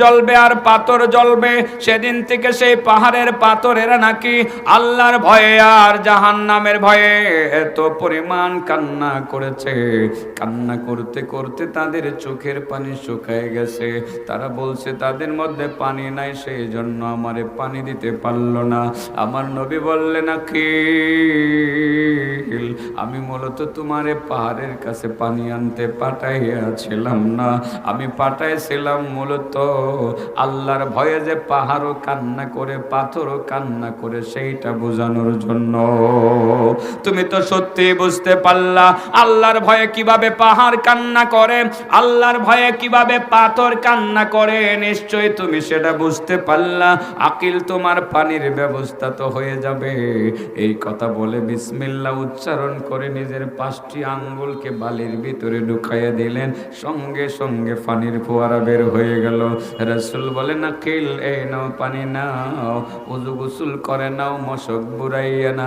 জ্বলবে আর পাথর জ্বলবে, সেদিন থেকে সেই পাহাড়ের পাথরেরা নাকি আল্লাহর ভয়ে আর জাহান নামের ভয়ে এত পরিমাণ কান্না করেছে। কান্না করতে করতে তাদের চোখের পানি শুকায় গেছে। তারা বলছে, তাদের মধ্যে পানি নাই সেই জন্য আমারে পানি দিতে পারল না। আমার নবী বললেন, আখিল, আমি মূলত তোমারে পাহাড়ের কাছে পানি আনতে পাঠাইয়াছিলাম না। আমি পাঠাইছিলাম মূলত আল্লাহর ভয়ে যে পাহাড়ও কান্না করে, পাথরও কান্না করে, সেইটা বোঝানোর জন্য। তুমি তো সত্যি বুঝতে পারলা, আল্লাহর ভয়ে কীভাবে পাহাড় কান্না করে, আল্লাহর ভয়ে কীভাবে পাথর কান্না করে, নিশ্চয়ই তুমি সেটা বুঝতে পারলা। আকিল, তোমার পানির ব্যবস্থা তো হয়ে যাবে। এই কথা বলে বিসমিল্লা উচ্চারণ করে নিজের পাঁচটি আঙ্গুলকে বালির ভিতরে ঢুকাইয়া দিলেন। সঙ্গে সঙ্গে পানির ফোয়ারা বের হয়ে গেল। রসুল বলে না, কেল এ নাও, পানি নাও, উজু গুসুল করে নাও, মশক বুড়াইয়া না